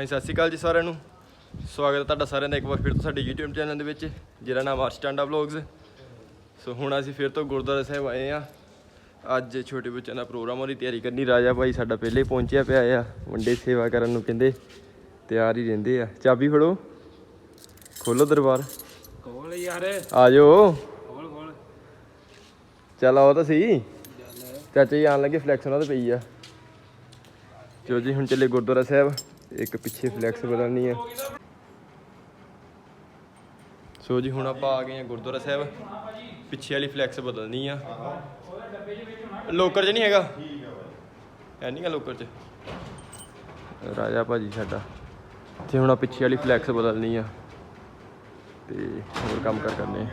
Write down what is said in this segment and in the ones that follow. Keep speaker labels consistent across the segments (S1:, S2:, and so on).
S1: ਹਾਂਜੀ ਸਤਿ ਸ਼੍ਰੀ ਅਕਾਲ ਜੀ ਸਾਰਿਆਂ ਨੂੰ। ਸਵਾਗਤ ਹੈ ਤੁਹਾਡਾ ਸਾਰਿਆਂ ਦਾ ਇੱਕ ਵਾਰ ਫਿਰ ਤੋਂ ਸਾਡੇ YouTube ਚੈਨਲ ਦੇ ਵਿੱਚ ਜਿਹਦਾ ਨਾਮ ਆਰਸਟੈਂਡਾ ਵਲੌਗਸ ਸੋ ਹੁਣ ਅਸੀਂ ਫਿਰ ਤੋਂ ਗੁਰਦੁਆਰਾ ਸਾਹਿਬ ਆਏ ਆ ਅੱਜ ਛੋਟੇ ਬੱਚਿਆਂ ਦਾ ਪ੍ਰੋਗਰਾਮ ਉਹਦੀ ਤਿਆਰੀ ਕਰਨੀ। ਰਾਜਾ ਭਾਈ ਸਾਡਾ ਪਹਿਲੇ ਪਹੁੰਚਿਆ ਪਿਆ ਆ ਵੰਡੇ ਸੇਵਾ ਕਰਨ ਨੂੰ ਕਹਿੰਦੇ ਤਿਆਰ ਹੀ ਰਹਿੰਦੇ ਆ। ਚਾਬੀ ਫੜੋ। ਖੋਲੋ ਦਰਬਾਰ।
S2: ਕੋਲ ਯਾਰ।
S1: ਆ ਜਾਓ
S2: ਕੋਲ ਕੋਲ
S1: ਚੱਲ ਆਓ ਤਾਂ ਸਹੀ। ਚਾਚਾ ਜੀ ਆਣ ਲੱਗੇ ਫਲੈਕਸ ਉਹਨਾਂ ਤੇ ਪਈ ਆ। ਚਲੋ ਜੀ ਹੁਣ ਚੱਲੇ ਗੁਰਦੁਆਰਾ ਸਾਹਿਬ। ਇੱਕ ਪਿੱਛੇ ਫਲੈਕਸ ਬਦਲਣੀ ਆ। ਸੋ ਜੀ, ਹੁਣ ਆਪਾਂ ਆ ਗਏ ਆ ਗੁਰਦੁਆਰਾ ਸਾਹਿਬ। ਪਿੱਛੇ ਵਾਲੀ ਫਲੈਕਸ ਬਦਲਣੀ ਆ। ਲੋਕਰ 'ਚ ਨਹੀਂ ਹੈਗਾ? ਹੈ ਨਹੀਂਗਾ ਲੋਕਰ 'ਚ। ਰਾਜਾ ਭਾਜੀ ਸਾਡਾ। ਤੇ ਹੁਣ ਆ ਪਿੱਛੇ ਵਾਲੀ ਫਲੈਕਸ ਬਦਲਣੀ ਆ। ਤੇ ਹੋਰ ਕੰਮ ਕਰ ਕਰਨੇ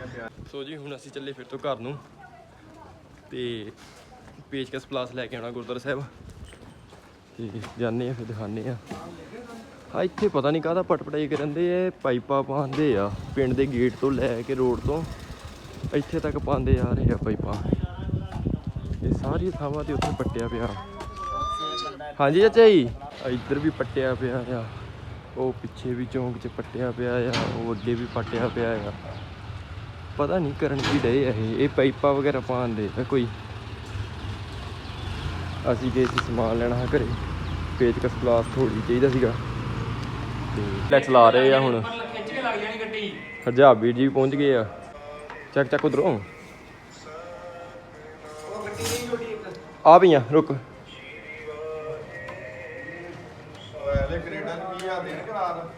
S1: ਸੋ ਜੀ, ਹੁਣ ਅਸੀਂ ਚੱਲੇ ਫਿਰ ਤੋਂ ਘਰ ਨੂੰ। ਤੇ ਪੇਚਕਸ ਪਲਾਸ ਲੈ ਕੇ ਆਉਣਾ ਗੁਰਦੁਆਰਾ ਸਾਹਿਬ। ਤੇ ਜਾਂਦੇ ਆ, ਫਿਰ ਦਿਖਾਉਂਦੇ ਆ। ਆ ਇੱਥੇ ਪਤਾ ਨਹੀਂ ਕਾਹਦਾ ਪਟਪਟਾਈ ਕਰਨ ਦੇ ਐ ਪਾਈਪਾਂ ਪਾਉਂਦੇ ਆ, ਪਿੰਡ ਦੇ ਗੇਟ ਤੋਂ ਲੈ ਕੇ ਰੋਡ ਤੋਂ। ਇੱਥੇ ਤੱਕ ਪਾਉਂਦੇ ਆ ਰਹੇ ਆ ਪਾਈਪਾਂ। ਇਹ ਸਾਰੀ ਥਾਵਾਂ ਤੇ ਉੱਥੇ ਪੱਟਿਆ ਪਿਆ। ਹਾਂਜੀ ਚਾਚਾ ਜੀ ਇੱਧਰ ਵੀ ਪੱਟਿਆ ਪਿਆ ਆ। ਉਹ ਪਿੱਛੇ ਵੀ ਚੌਂਕ 'ਚ ਪੱਟਿਆ ਪਿਆ ਆ, ਉਹ ਅੱਗੇ ਵੀ ਪੱਟਿਆ ਪਿਆ ਆ। ਪਤਾ ਨਹੀਂ ਕਰਨ ਕੀ ਡਏ ਆ ਇਹ ਇਹ ਪਾਈਪਾਂ ਵਗੈਰਾ ਪਾਉਂਦੇ ਆ ਕੋਈ। ਅਸੀਂ ਗਏ ਸੀ ਸਮਾਨ ਲੈਣਾ ਹੈ ਘਰੇ ਪੇਚਕਸ ਪਲਾਸ ਥੋੜੀ ਚਾਹੀਦਾ ਸੀਗਾ। ਤੇ ਫਲੈਕਸ ਲਾ ਰਹੇ ਆ ਹੁਣ।
S2: ਖਿੱਚ ਕੇ ਲੱਗ ਜਾਣੀ ਗੱਡੀ
S1: ਹਰਜਾਬ ਵੀਰ ਜੀ ਵੀ ਪਹੁੰਚ ਗਏ ਆ। ਚੱਕ ਚੱਕ ਉਧਰੋਂ। ਆ ਪਈਆਂ ਰੁਕ।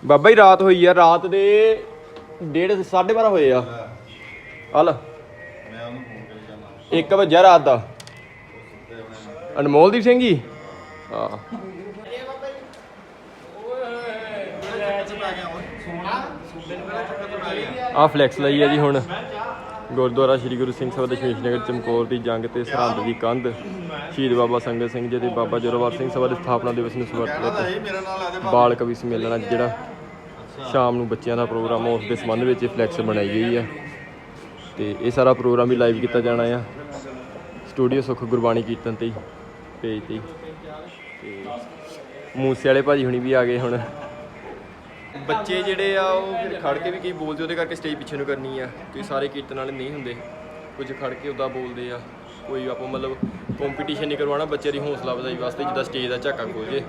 S1: ਬਾਬਾ ਜੀ ਰਾਤ ਹੋਈ ਆ ਰਾਤ ਦੇ 1:30 12:30 ਹੋਏ ਆ। ਹਲ।
S3: ਮੈਂ ਉਹਨੂੰ ਫੋਨ ਕਰੀ ਜਾਣਾ।
S1: 1 ਵਜੇ ਰਾਤ ਦਾ। ਅਨਮੋਲਦੀਪ ਸਿੰਘ ਜੀ। ਹਾਂ ਆ ਫਲੈਕਸ ਲਈ ਹੈ ਜੀ ਹੁਣ। ਗੁਰਦੁਆਰਾ ਸ੍ਰੀ ਗੁਰੂ ਸਿੰਘ ਸਭਾ ਦਸ਼ਮੇਸ਼ ਨਗਰ ਚਮਕੌਰ ਦੀ ਜੰਗ ਤੇ ਸਰਹੰਦ ਦੀ ਕੰਧ। ਸ਼ਹੀਦ ਬਾਬਾ ਸੰਗਤ ਸਿੰਘ ਜੀ ਤੇ ਬਾਬਾ ਜੋਰਾਵਰ ਸਿੰਘ ਸਭਾ ਦੀ ਸਥਾਪਨਾ ਦਿਵਸ ਨੂੰ ਸਮਰਪਿਤ ਬਾਲ ਕਵੀ ਸੰਮੇਲਨ ਅੱਜ ਜਿਹੜਾ ਸ਼ਾਮ ਨੂੰ ਬੱਚਿਆਂ ਦਾ ਪ੍ਰੋਗਰਾਮ ਆ, ਉਸ ਦੇ ਸੰਬੰਧ ਵਿੱਚ ਇਹ ਫਲੈਕਸ ਬਣਾਈ ਗਈ ਆ। ਤੇ ਇਹ ਸਾਰਾ ਪ੍ਰੋਗਰਾਮ ਵੀ ਲਾਈਵ ਕੀਤਾ ਜਾਣਾ ਆ। ਸਟੂਡੀਓ ਸੁਖ ਗੁਰਬਾਣੀ ਕੀਰਤਨ ਤੇ ਪੇਜ ਤੇ ਹੀ। ਤੇ ਮੂਸੇ ਵਾਲੇ ਭਾਜੀ ਹੁਣੀ ਵੀ ਆ ਗਏ ਹੁਣ। ਬੱਚੇ ਜਿਹੜੇ ਆ ਉਹ ਫਿਰ ਖੜ ਕੇ ਵੀ ਕਈ ਬੋਲਦੇ ਉਹਦੇ ਕਰਕੇ ਸਟੇਜ ਪਿੱਛੇ ਨੂੰ ਕਰਨੀ ਆ ਕੋਈ ਸਾਰੇ ਕੀਰਤਨ ਵਾਲੇ ਨਹੀਂ ਹੁੰਦੇ। ਕੁਝ ਖੜ ਕੇ ਉਦਾਂ ਬੋਲਦੇ ਆ ਕੋਈ ਆਪਾਂ ਮਤਲਬ ਕੰਪੀਟੀਸ਼ਨ ਨਹੀਂ ਕਰਵਾਉਣਾ ਬੱਚੇ ਦੀ ਹੌਸਲਾ ਵਧਾਈ ਵਾਸਤੇ ਜਿੱਦਾਂ ਸਟੇਜ ਦਾ ਝਾਕਾ ਖੋਲ ਜੇ।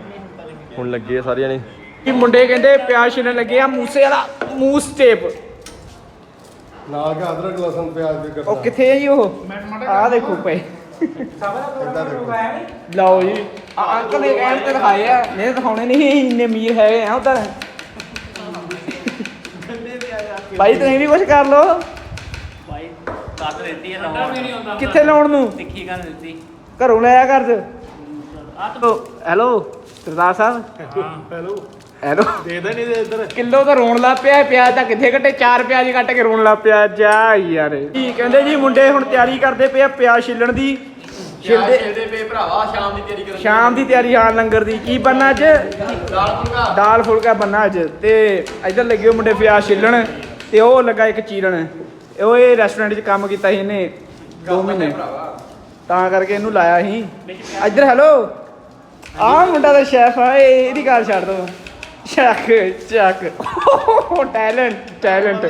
S1: ਹੁਣ ਲੱਗੇ ਆ ਸਾਰਿਆਂ ਨੇ।
S2: ਇਹ ਮੁੰਡੇ ਕਹਿੰਦੇ ਪਿਆਜ਼ ਛਿਲਣ ਲੱਗੇ ਆ ਮੂਸੇ ਵਾਲਾ ਮੂਸ ਟੇਪ
S3: ਨਾਲ ਕੇ ਅਦਰਕ ਲਸਣ ਪਿਆਜ਼ ਵੀ ਕਰਦਾ
S2: ਉਹ ਕਿੱਥੇ ਹੈ ਜੀ ਉਹ? ਆ ਦੇਖੋ ਪਏ
S3: ਇੱਦਾਂ ਦੇਖੋ।
S2: ਲਓ ਜੀ। ਆ ਅੰਕਲ ਨੇ ਕਹਿਣ ਤੇ ਦਿਖਾਏ ਆ ਨਹੀਂ ਦਿਖਾਉਣੇ ਨਹੀਂ ਇੰਨੇ ਅਮੀਰ ਹੈਗੇ ਆ ਉਧਰ। ਭਾਈ ਤੁਸੀਂ ਵੀ ਕੁਝ ਕਰ ਲਓ।
S4: ਭਾਈ ਕੱਟ ਦਿੱਤੀ ਹੈ ਲਾਉਣ
S2: ਕਿੱਥੇ ਲਾਉਣ ਨੂੰ?
S4: ਤਿੱਖੀ ਕਰ ਦਿੱਤੀ
S2: ਘਰੋਂ ਲੈ ਆ ਕਰ
S4: ਆ ਤਾਂ
S2: ਹੈਲੋ ਸਰਦਾਰ ਸਾਹਿਬ।
S3: ਹੈਲੋ।
S2: ਹੈਲੋ।
S3: ਦੇਦਾ ਨਹੀਂ ਦੇ ਇੱਧਰ।
S2: ਕਿਲੋ ਤਾਂ ਰੋਣ ਲੱਗ ਪਿਆ ਪਿਆਜ਼ ਤਾਂ ਕਿੱਥੇ ਕੱਟੇ ਚਾਰ ਪਿਆਜ਼ ਕੱਟ ਕੇ ਰੋਣ ਲੱਗ ਪਿਆ। ਜਾ ਯਾਰ। ਕੀ ਕਹਿੰਦੇ ਜੀ ਮੁੰਡੇ ਹੁਣ ਤਿਆਰੀ ਕਰਦੇ ਪਏ ਆ ਪਿਆਜ਼ ਛਿੱਲਣ ਦੀ। ਛਿਲਦੇ
S1: ਛਿਲਦੇ ਪਏ ਭਰਾਵਾ ਸ਼ਾਮ ਦੀ ਤਿਆਰੀ ਕਰਨ।
S2: ਸ਼ਾਮ ਦੀ ਤਿਆਰੀ ਹਾਂ ਲੰਗਰ ਦੀ। ਕੀ ਬੰਨਾ ਅੱਜ?
S1: ਦਾਲ ਫੁਲਕਾ।
S2: ਦਾਲ ਫੁਲਕਾ ਬੰਨਾ ਅੱਜ। ਤੇ ਇਧਰ ਲੱਗੇ ਹੋ ਮੁੰਡੇ ਪਿਆਜ਼ ਛਿੱਲਣ ਤੇ ਉਹ ਲੱਗਾ ਇੱਕ ਚੀਰਨ। ਉਹ ਇਹ ਰੈਸਟੋਰੈਂਟ 'ਚ ਕੰਮ ਕੀਤਾ ਸੀ ਇਹਨੇ 2 ਮਹੀਨੇ। ਤਾਂ ਕਰਕੇ ਇਹਨੂੰ ਲਾਇਆ ਸੀ। ਇੱਧਰ ਹੈਲੋ ਆਹ ਮੁੰਡਾ ਦਾ ਸ਼ੈਫ ਆ ਇਹ- ਇਹਦੀ ਗੱਲ ਛੱਡ ਦੋ। ਚੱਕ ਚੱਕ। ਟੈਲੈਂਟ ਟੈਲੈਂਟ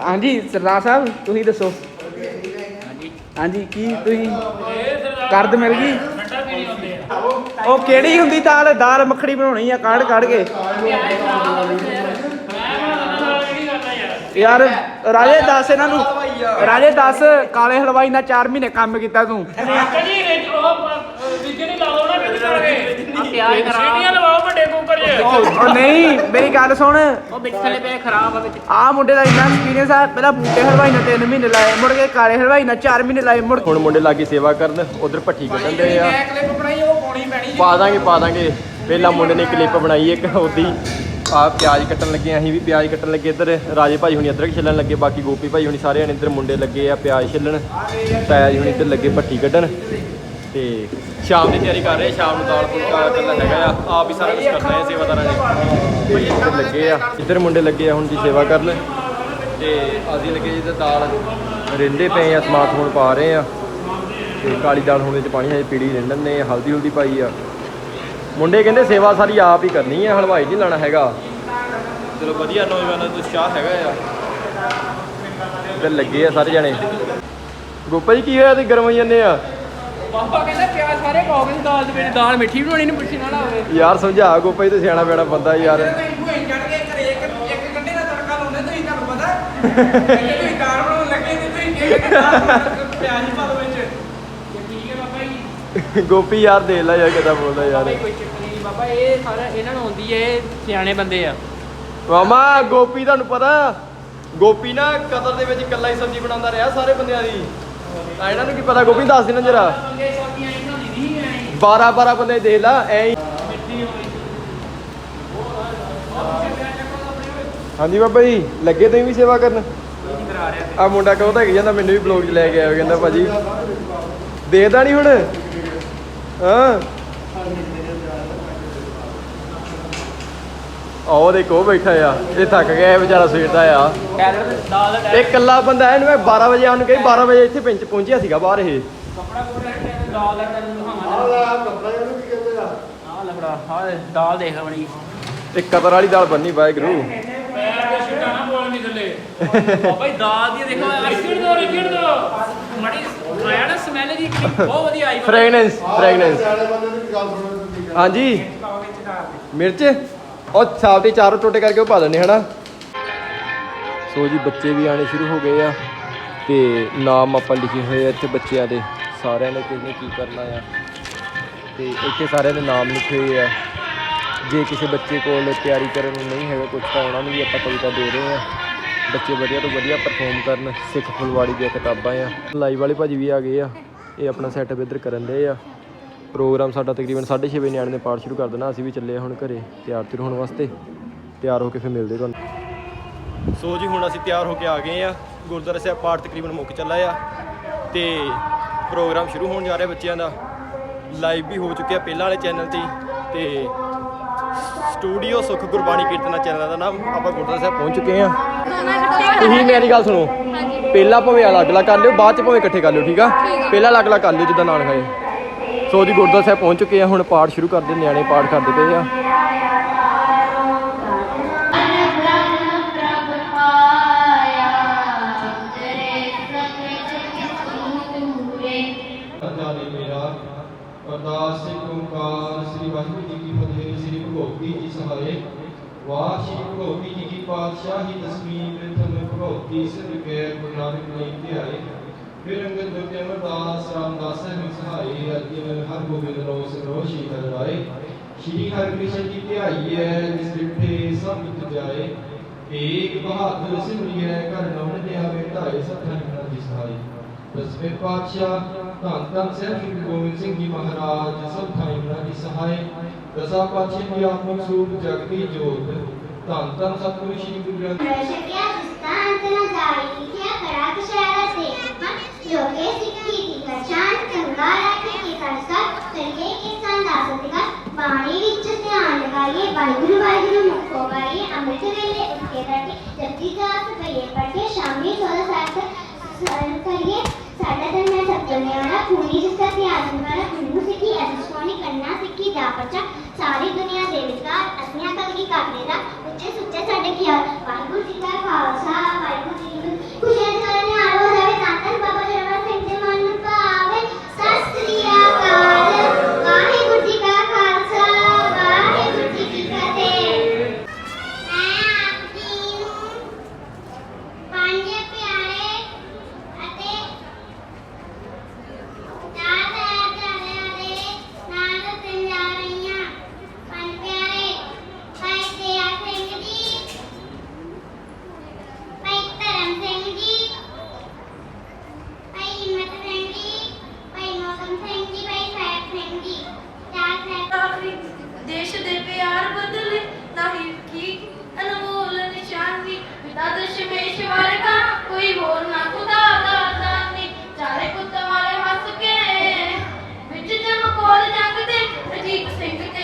S2: ਹਾਂਜੀ ਸਰਦਾਰ ਸਾਹਿਬ ਤੁਸੀਂ ਦੱਸੋ। ਹਾਂਜੀ, ਕੀ ਤੁਸੀਂ ਕਰਦ ਮਿਲ ਗਈ ਉਹ ਕਿਹੜੀ ਹੁੰਦੀ ਦਾਲ? ਦਾਲ ਮੱਖਣੀ ਬਣਾਉਣੀ ਆ, ਕਾੜ ਕਾੜ ਕੇ। ਯਾਰ, ਰਾਜੇ ਦੱਸ ਇਹਨਾਂ ਨੂੰ। ਰਾਜੇ ਦੱਸ, ਕਾਲੇ ਹਲਵਾਈ ਨਾਲ 4 ਮਹੀਨੇ ਕੰਮ ਕੀਤਾ ਤੂੰ।
S5: ਕਦੀ ਰੇਟ ਉਹ ਵਿਜੇ ਨਹੀਂ ਲਾਓ ਕਿਤੇ ਕਰਕੇ।
S4: ਪਿਆਜ਼ ਖਰਾਬ
S5: ਸੀਟੀਆਂ ਲਵਾਓ ਵੱਡੇ ਕੁੱਕਰ 'ਚ।
S2: ਉਹ ਉਹ ਨਹੀਂ ਮੇਰੀ ਗੱਲ ਸੁਣ।
S4: ਉਹ ਵਿੱਚ ਥੱਲੇ ਪਿਆ ਖਰਾਬ ਆ ਵਿੱਚ।
S2: ਆ ਮੁੰਡੇ ਦਾ ਇੰਨਾ ਐਕਸਪੀਰੀਅੰਸ ਆ ਪਹਿਲਾਂ ਬੂਟੇ ਹਲਵਾਈ ਨਾਲ 3 ਮਹੀਨੇ ਲਾਏ ਮੁੜ ਕੇ ਕਾਲੇ ਹਲਵਾਈ ਨਾਲ 4 ਮਹੀਨੇ ਲਾਏ ਮੁੜ
S1: ਹੁਣ ਮੁੰਡੇ ਲਾਗੇ ਸੇਵਾ ਕਰਨ ਉਧਰ ਭੱਠੀ ਕੱਢਣ ਦੇ ਆ।
S2: ਕਲਿੱਪ ਬਣਾਈ ਉਹ ਪਾਉਣੀ ਪੈਣੀ
S1: ਪਾ ਦਾਂਗੇ ਪਾ ਦਾਂਗੇ। ਪਹਿਲਾਂ ਮੁੰਡੇ ਨੇ ਕਲਿੱਪ ਬਣਾਈ ਇੱਕ ਉਹਦੀ। ਆ ਪਿਆਜ਼ ਕੱਟਣ ਲੱਗੇ ਅਸੀਂ ਵੀ ਪਿਆਜ਼ ਕੱਟਣ ਲੱਗੇ ਇੱਧਰ। ਰਾਜੇ ਭਾਈ ਹੁਣੀ ਅਦਰਕ ਛਿੱਲਣ ਲੱਗੇ ਬਾਕੀ ਗੋਪੀ ਭਾਈ ਹੁਣੀ ਸਾਰੇ ਜਣੇ ਇੱਧਰ ਮੁੰਡੇ ਲੱਗੇ ਆ ਪਿਆਜ਼ ਛਿੱਲਣ। ਤਾਇਆ ਜੀ ਹੁਣੀ ਇੱਧਰ ਲੱਗੇ ਭੱਠੀ ਕੱਢਣ। ਤੇ ਸ਼ਾਮ ਦੀ ਤਿਆਰੀ ਕਰ ਰਹੇ ਆ, ਸ਼ਾਮ ਨੂੰ ਦਾਲ ਫੁਲਕਾ ਕੱਲਾ ਹੈਗਾ ਆ ਆਪ ਹੀ ਸਾਰਾ ਕੁਝ ਕਰਨਾ ਹੈ ਸੇਵਾਦਾਰਾਂ ਨੇ। ਤੇ ਇੱਧਰ ਲੱਗੇ ਆ। ਇੱਧਰ ਮੁੰਡੇ ਲੱਗੇ ਆ ਹੁਣ ਜੀ ਸੇਵਾ ਕਰਨ। ਤੇ ਅਸੀਂ ਲੱਗੇ ਜੀ ਤੇ ਦਾਲ ਰਿੰਦੇ ਪਏ ਆ ਹੁਣ ਪਾ ਰਹੇ ਆ। ਤੇ ਕਾਲੀ ਦਾਲ ਹੁਣ ਵਿੱਚ ਪਾਣੀ ਹਜੇ ਪੀੜੀ ਰਿੰਡਣ ਨੇ ਹਲਦੀ ਹੁਲਦੀ ਪਾਈ ਆ। ਮੁੰਡੇ ਕਹਿੰਦੇ ਸੇਵਾ ਸਾਰੀ ਆਪ ਹੀ ਕਰਨੀ ਹੈ ਹਲਵਾਈ ਨਹੀਂ ਲਾਣਾ ਹੈਗਾ। ਚਲੋ ਵਧੀਆ ਨੌਜਵਾਨਾਂ ਤੋਂ ਉਤਸ਼ਾਹ ਹੈਗਾ ਆ। ਇੱਧਰ ਲੱਗੇ ਆ ਸਾਰੇ ਜਣੇ। ਗੋਪਾ ਜੀ ਕੀ ਹੋਇਆ ਤੇ ਗਰਮ ਹੋਈ ਜਾਂਦੇ ਆ?
S5: ਪਾਪਾ ਕਹਿੰਦਾ ਪਿਆਜ਼ ਸਾਰੇ ਪਾਓਗੇ ਸੀ ਦਾਲ ਦੇ ਵਿੱਚ ਦਾਲ ਮਿੱਠੀ ਬਣਾਉਣੀ ਨਹੀਂ ਮਿੱਠੀ ਨਾਲ ਹੋਵੇ
S1: ਯਾਰ ਸਮਝਾ ਗੋਪਾ ਜੀ ਤੇ ਸਿਆਣਾ ਪੈਣਾ ਬੰਦਾ ਯਾਰ।
S2: ਤੁਸੀਂ ਚੜ ਕੇ ਘਰੇ ਇੱਕ ਇੱਕ ਗੰਢੇ ਦਾ ਤੜਕਾ ਲਾਉਂਦੇ ਤੁਸੀਂ ਤੁਹਾਨੂੰ ਪਤਾ? ਕਹਿੰਦੇ ਤੁਸੀਂ ਦਾਲ ਬਣਾਉਣ ਲੱਗੇ ਤੇ ਤੁਸੀਂ ਇੱਕ ਦਾਲ ਪਿਆਜ਼ ਪਾ ਦੋ ਵਿੱਚ।
S5: ਠੀਕ ਹੈ ਬਾਬਾ ਜੀ?
S1: ਗੋਪੀ ਯਾਰ ਦੇ ਲੈ ਯਾਰ ਕਿਦਾਂ ਬੋਲਦਾ ਯਾਰ।
S5: ਬਾਬਾ ਜੀ ਕੋਈ ਚੱਕਰ ਨਹੀਂ ਬਾਬਾ ਇਹ ਸਾਰਾ ਇਹਨਾਂ ਨੂੰ ਆਉਂਦੀ ਹੈ ਇਹ ਸਿਆਣੇ ਬੰਦੇ ਆ।
S1: ਮਾਮਾ ਗੋਪੀ ਤੁਹਾਨੂੰ ਪਤਾ ਗੋਪੀ ਨਾ ਕਤਰ ਦੇ ਵਿੱਚ ਇਕੱਲਾ ਹੀ ਸਬਜ਼ੀ ਬਣਾਉਂਦਾ ਰਿਹਾ ਸਾਰੇ ਬੰਦਿਆਂ ਦੀ। ਤਾਂ ਇਹਨਾਂ ਨੂੰ ਕੀ ਪਤਾ ਗੋਪੀ ਦੱਸ ਦੇਣਾ ਜਰਾ।
S5: ਬੰਦੇ ਸਬਜ਼ੀਆਂ
S1: 12 12 ਬੰਦੇ ਦੇਖ ਲਾ, ਐ ਹਾਂਜੀ ਬਾਬਾ ਜੀ, ਲੱਗੇ ਤੁਸੀਂ ਵੀ ਸੇਵਾ ਕਰਨ? ਆ ਮੁੰਡਾ ਕਹੋ ਤਾਂ ਜਾਂਦਾ, ਮੈਨੂੰ ਵੀ ਬਲੌਗ 'ਚ ਲੈ ਕੇ ਆਇਆ ਕਹਿੰਦਾ ਭਾਜੀ। ਦੇਖਦਾ ਨਹੀਂ ਹੁਣ? ਹਾਂ। ਆਹ ਦੇਖੋ ਬੈਠਾ ਆ ਇਹ ਥੱਕ ਗਿਆ ਇਹ ਵਿਚਾਰਾ ਸਵੇਰ ਦਾ ਆ। ਇਹ ਇਕੱਲਾ ਬੰਦਾ ਐ ਮੈਂ 12 ਵਜੇ ਆਉਣ ਕਹੀ 12 ਵਜੇ ਇੱਥੇ ਪਿੰਚ ਪਹੁੰਚਿਆ ਸੀਗਾ ਬਾਹਰ ਇਹ।
S5: ਕਪੜਾ ਕੋਲ ਦਾਲ
S3: ਇਹਨੂੰ
S5: ਦੇਖ ਬਣੀ
S1: ਕਤਰ ਵਾਲੀ ਦਾਲ ਬੰਨੀ ਵਾਹਿਗੁਰੂ।
S5: ਜੀ ਦਾਲ ਦੀ ਦੇਖੋ ਰਿਕਿੜ ਦੋ ਰਿਕਿੜ ਦੋ ਮੜੀ ਆਇਆ ਨਾ ਸਮੈਲ ਦੀ ਕਿੰਨੀ ਬਹੁਤ ਵਧੀਆ ਆਈ
S1: ਫ੍ਰੈਗਨੈਂਸ ਫ੍ਰੈਗਨੈਂਸ
S3: ਸਿਆਣੇ ਬੰਦੇ ਦੀ ਵੀ ਗੱਲ ਸੁਣੋ ਤੁਸੀਂ
S1: ਹਾਂਜੀ। ਮਿਰਚ? ਉਹ ਸਾਬਤੇ ਚਾਰੋਂ ਟੋਟੇ ਕਰਕੇ ਉਹ ਪਾ ਦਿੰਦੇ ਹਨਾ। ਸੋ ਜੀ, ਬੱਚੇ ਵੀ ਆਣੇ ਸ਼ੁਰੂ ਹੋ ਗਏ ਆ ਤੇ ਨਾਮ ਆਪਾਂ ਲਿਖੇ ਹੋਏ ਆ ਇੱਥੇ ਬੱਚਿਆਂ ਦੇ। ਸਾਰਿਆਂ ਨੇ ਕਿਸ ਨੇ ਕੀ ਕਰਨਾ ਆ। ਤੇ ਇੱਥੇ ਸਾਰਿਆਂ ਦੇ ਨਾਮ ਲਿਖੇ ਹੋਏ ਆ। ਜੇ ਕਿਸੇ ਬੱਚੇ ਕੋਲ ਤਿਆਰੀ ਕਰਨ ਨੂੰ ਨਹੀਂ ਹੈਗਾ ਕੁਝ ਤਾਂ ਉਹਨਾਂ ਨੂੰ ਵੀ ਆਪਾਂ ਕਵਿਤਾ ਦੇ ਰਹੇ ਆ। ਬੱਚੇ ਵਧੀਆ ਤੋਂ ਵਧੀਆ ਪਰਫਾਰਮ ਕਰਨ। ਸਿੱਖ ਫੁਲਵਾੜੀ ਦੀਆਂ ਕਿਤਾਬਾਂ ਆ। ਲਾਈਵ ਵਾਲੇ ਭਾਜੀ ਵੀ ਆ ਗਏ ਆ। ਇਹ ਆਪਣਾ ਸੈਟਅਪ ਇੱਧਰ ਕਰਨ ਦੇ ਆ। ਪ੍ਰੋਗਰਾਮ ਸਾਡਾ ਤਕਰੀਬਨ 6:30 ਵਜੇ ਨਿਆਣੇ ਨੇ ਪਾਠ ਸ਼ੁਰੂ ਕਰ ਦੇਣਾ ਅਸੀਂ ਵੀ ਚੱਲੇ ਹੁਣ ਘਰੇ ਤਿਆਰ ਤਿਰ ਹੋਣ ਵਾਸਤੇ। ਤਿਆਰ ਹੋ ਕੇ ਫਿਰ ਮਿਲਦੇ ਤੁਹਾਨੂੰ। ਸੋ ਜੀ ਹੁਣ ਅਸੀਂ ਤਿਆਰ ਹੋ ਕੇ ਆ ਗਏ ਆ ਗੁਰਦੁਆਰਾ ਸਾਹਿਬ ਪਾਠ ਤਕਰੀਬਨ ਮੁੱਕ ਚੱਲਾ ਆ ਤੇ ਪ੍ਰੋਗਰਾਮ ਸ਼ੁਰੂ ਹੋਣ ਜਾ ਰਿਹਾ ਬੱਚਿਆਂ ਦਾ। ਲਾਈਵ ਵੀ ਹੋ ਚੁੱਕਿਆ ਪਹਿਲਾਂ ਵਾਲੇ ਚੈਨਲ ਤੇ ਹੀ ਤੇ ਸਟੂਡੀਓ ਸੁਖ ਗੁਰਬਾਣੀ ਕੀਰਤਨਾ ਚੈਨਲ ਦਾ ਨਾਮ ਆਪਾਂ ਗੁਰਦੁਆਰਾ ਸਾਹਿਬ ਪਹੁੰਚ ਚੁੱਕੇ ਆ ਤੁਸੀਂ ਮੇਰੀ ਗੱਲ ਸੁਣੋ। ਪਹਿਲਾਂ ਭਾਵੇਂ ਅਲੱਗ-ਅਲੱਗ ਕਰ ਲਿਓ ਬਾਅਦ ਚ ਭਾਵੇਂ ਇਕੱਠੇ ਕਰ ਲਿਓ ਠੀਕ ਆ? ਪਹਿਲਾਂ ਅਲੱਗ-ਅਲੱਗ ਕਰ ਲਿਓ ਜਿੱਦਾਂ ਨਾਲ ਖਾਏ ਸੋ ਜੀ ਗੁਰਦੁਆਰਾ ਸਾਹਿਬ ਪਹੁੰਚ ਚੁੱਕੇ ਆ ਹੁਣ ਪਾਠ ਸ਼ੁਰੂ ਕਰਦੇ ਨਿਆਣੇ ਪਾਠ ਕਰਦੇ ਪਏ ਆ
S6: ਅਰਦਾਸ ਸਿੰਘ ਓੰਕਾਰ ਸ੍ਰੀ ਵਾਹਿਗੁਰੂ ਜੀ ਕੀ ਫਤਿਹ ਸ੍ਰੀ ਭਗਵਤੀ ਜੀ ਸਹਾਰੇ ਵਾਹ ਸ੍ਰੀ ਭਗਵਤੀ ਜੀ ਕੀ ਪਾਤਸ਼ਾਹੀ ਦਸਵੀਂ ਪ੍ਰਥਮ ਭਗਵਤੀ ਸਿਧ ਕੇ ਗੁਰੂ ਨਾਨਕ ਲਈ ਧਿਆਏ ਫਿਰ ਅੰਗਦ ਦੁਤਿ ਸ਼੍ਰੀ ਹਰਿਕ੍ਰਿਸ਼ਨ ਜੀ ਧਿਆਈਐ ਜਿਸ ਰਿਠੇ ਸੰਗਤ ਜਾਏ ਏਕ ਬਹਾਦਰ ਸਿਮਰਿਐ ਘਰ ਨਵਨ ਦੇ ਆਵੇ ਧਾਏ ਸਤਨ ਦੀ ਸਹਾਈ ਦਸਵੇਂ ਪਾਤਸ਼ਾਹ ਧੰਨ ਧੰਨ ਸਾਹਿਬ ਸ੍ਰੀ ਗੁਰੂ ਗੋਬਿੰਦ ਸਿੰਘ ਜੀ ਮਹਾਰਾਜ ਸਭ ਥਾਈਂ ਉਹਨਾਂ ਦੀ ਸਹਾਇ ਦਸਾਂ ਪਾਤਸ਼ਾਹ ਦੀ ਆਤਮਿਕ ਸਰੂਪ ਜਗਤੀ ਜੋਤ ਧੰਨ ਧੰਨ ਸਤਿਗੁਰੂ ਸ੍ਰੀ ਗੁਰੂ ਗ੍ਰੰਥ
S7: ਸ਼ਕਿਆ ਦਸਤਾਂਤ ਨਾ ਜਾਈ ਲਿਖਿਆ ਕਰਾ ਕਸ਼ਾਰਾ ਸੇ ਮਨ ਜੋ ਕੇ ਸਿੱਖੀ ਦੀ ਪਛਾਣ ਚੰਗਾ ਰੱਖੇ ਕੀ ਕਰਸਾ ਕਰੀਏ ਕਿ ਸੰਦਾਸ ਦਿਗਾ ਬਾਣੀ ਵਿੱਚ ਧਿਆਨ ਲਗਾਈਏ ਵਾਹਿਗੁਰੂ ਵਾਹਿਗੁਰੂ ਮੁਖੋ ਗਾਈਏ ਅੰਮ੍ਰਿਤ ਵੇਲੇ ਉੱਠ ਕੇ ਬੈਠੇ ਜਪਜੀ ਜਾਪ ਪਈਏ ਪੜ੍ਹੇ ਸ਼ਾਮੀ ਸੋਦਾ ਸਾਹਿਬ ਸਰਨ ਕਰੀਏ ਸਾਡਾ ਧਰਮ ਹੈ ਸਭ ਤੋਂ ਨਿਆਰਾ ਖੂਨੀ ਜਿਸ ਦਾ ਧਿਆਨ ਸੰਭਾਲਾ ਖੂਨੂ ਸਿੱਖੀ ਅਸਿਸਵਾਨੀ ਕਰਨਾ ਸਿੱਖੀ ਦਾ ਪਰਚਾ ਸਾਰੀ ਦੁਨੀਆ ਦੇ ਵਿਚਕਾਰ ਅਸਨੀਆਂ ਕਲ ਕੀ ਕਾਟਨੇ ਦਾ ਉੱਚੇ ਸੁੱਚੇ ਸਾਡੇ ਖਿਆਲ ਵਾਹਿਗੁਰੂ ਜੀ ਕਾ ਖਾਲਸਾ ਵਾਹਿਗੁਰੂ ਜੀ ਕੀ ਫਤਿਹ ਖੁਸ਼ੀਆਂ ਦੇ ਸਾਰੇ செங்குத்தை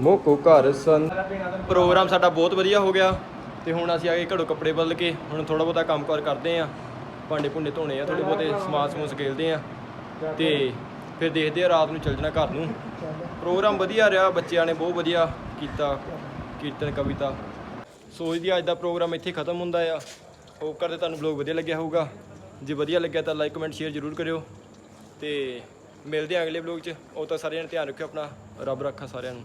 S1: ਮੋਕੋ ਘਰ ਸੰ ਪ੍ਰੋਗਰਾਮ ਸਾਡਾ ਬਹੁਤ ਵਧੀਆ ਹੋ ਗਿਆ ਤੇ ਹੁਣ ਅਸੀਂ ਆ ਗਏ ਘੜੋ ਕੱਪੜੇ ਬਦਲ ਕੇ, ਹੁਣ ਥੋੜਾ ਬਹੁਤਾ ਕੰਮ ਕਾਰ ਕਰਦੇ ਆ ਭਾਂਡੇ ਭੁੰਡੇ ਧੋਣੇ ਆ ਥੋੜੇ ਬਹੁਤੇ ਸਮਾਨ ਸਮੂਸ ਸਕੇਲਦੇ ਆ ਤੇ ਫਿਰ ਦੇਖਦੇ ਆ ਰਾਤ ਨੂੰ ਚੱਲ ਜਾਣਾ ਘਰ ਨੂੰ। ਪ੍ਰੋਗਰਾਮ ਵਧੀਆ ਰਿਹਾ, ਬੱਚਿਆਂ ਨੇ ਬਹੁਤ ਵਧੀਆ ਕੀਤਾ, ਕੀਰਤਨ, ਕਵਿਤਾ। ਸੋਚਦੀ ਆ ਅੱਜ ਦਾ ਪ੍ਰੋਗਰਾਮ ਇੱਥੇ ਖਤਮ ਹੁੰਦਾ ਆ। ਹੋਪ ਕਰਦੇ ਤੁਹਾਨੂੰ ਬਲੌਗ ਵਧੀਆ ਲੱਗਿਆ ਹੋਊਗਾ। ਜੇ ਵਧੀਆ ਲੱਗਿਆ ਤਾਂ ਲਾਈਕ ਕਮੈਂਟ ਸ਼ੇਅਰ ਜ਼ਰੂਰ ਕਰਿਓ। ਤੇ ਮਿਲਦੇ ਆ ਅਗਲੇ ਬਲੌਗ 'ਚ। ਉਹ ਤਾਂ ਸਾਰਿਆਂ ਨੇ ਧਿਆਨ ਰੱਖਿਓ ਆਪਣਾ। ਰੱਬ ਰੱਖਾ ਸਾਰਿਆਂ ਨੂੰ।